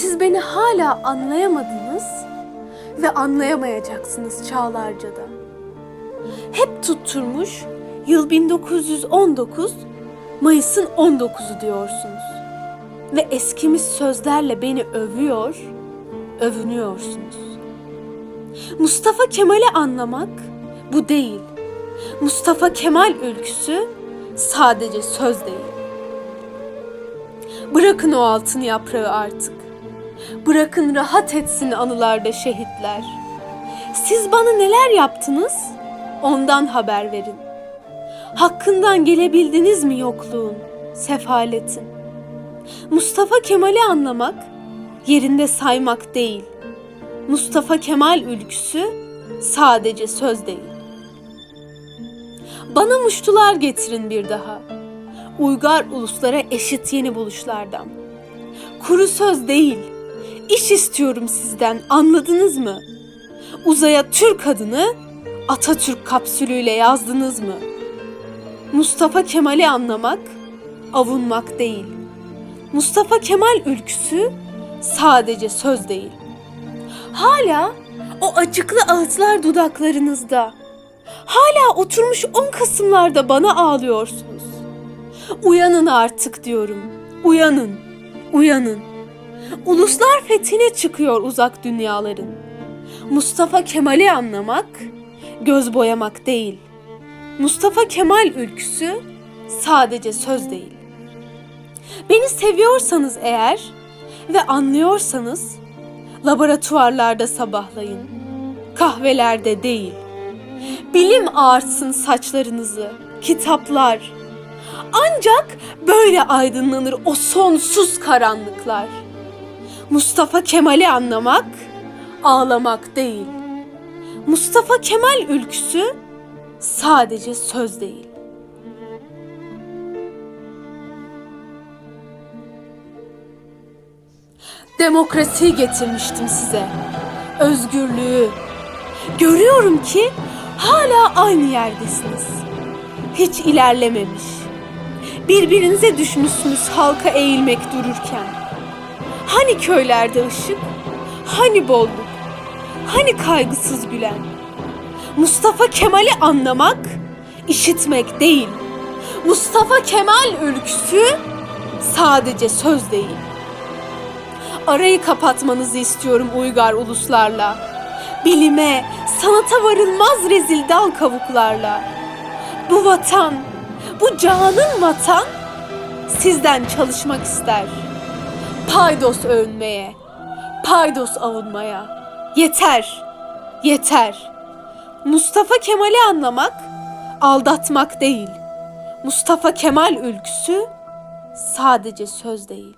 Siz beni hala anlayamadınız ve anlayamayacaksınız çağlarca da. Hep tutturmuş yıl 1919 Mayıs'ın 19'u diyorsunuz. Ve eskimiş sözlerle beni övüyor, övünüyorsunuz. Mustafa Kemal'i anlamak bu değil. Mustafa Kemal ülküsü sadece söz değil. Bırakın o altın yaprağı artık. Bırakın rahat etsin anılarda şehitler. Siz bana neler yaptınız? Ondan haber verin. Hakkından gelebildiniz mi yokluğun, sefaletin? Mustafa Kemal'i anlamak, yerinde saymak değil. Mustafa Kemal ülküsü sadece söz değil. Bana muştular getirin bir daha. Uygar uluslara eşit yeni buluşlardan. Kuru söz değil, iş istiyorum sizden anladınız mı? Uzaya Türk adını Atatürk kapsülüyle yazdınız mı? Mustafa Kemal'i anlamak, avunmak değil. Mustafa Kemal ülküsü sadece söz değil. Hala o acıklı ağıtlar dudaklarınızda. Hala oturmuş 10 Kasımlarda bana ağlıyorsunuz. Uyanın artık diyorum. Uyanın. Uyanın. Uluslar fethine çıkıyor uzak dünyaların. Mustafa Kemal'i anlamak, göz boyamak değil. Mustafa Kemal ülküsü sadece söz değil. Beni seviyorsanız eğer ve anlıyorsanız laboratuvarlarda sabahlayın. Kahvelerde değil. Bilim ağartsın saçlarınızı, kitaplar. Ancak böyle aydınlanır o sonsuz karanlıklar. Mustafa Kemal'i anlamak, ağlamak değil. Mustafa Kemal ülküsü sadece söz değil. Demokrasiyi getirmiştim size. Özgürlüğü. Görüyorum ki hala aynı yerdesiniz. Hiç ilerlememiş. Birbirinize düşmüşsünüz halka eğilmek dururken. Hani köylerde ışık? Hani bolluk? Hani kaygısız gülen? Mustafa Kemal'i anlamak, işitmek değil. Mustafa Kemal ülküsü sadece söz değil. Arayı kapatmanızı istiyorum uygar uluslarla. Bilime, sanata varılmaz rezil dal kavuklarla. Bu vatan, bu canın vatan sizden çalışmak ister. Paydos övünmeye, paydos avunmaya. Yeter, yeter. Mustafa Kemal'i anlamak, aldatmak değil. Mustafa Kemal ülküsü sadece söz değil.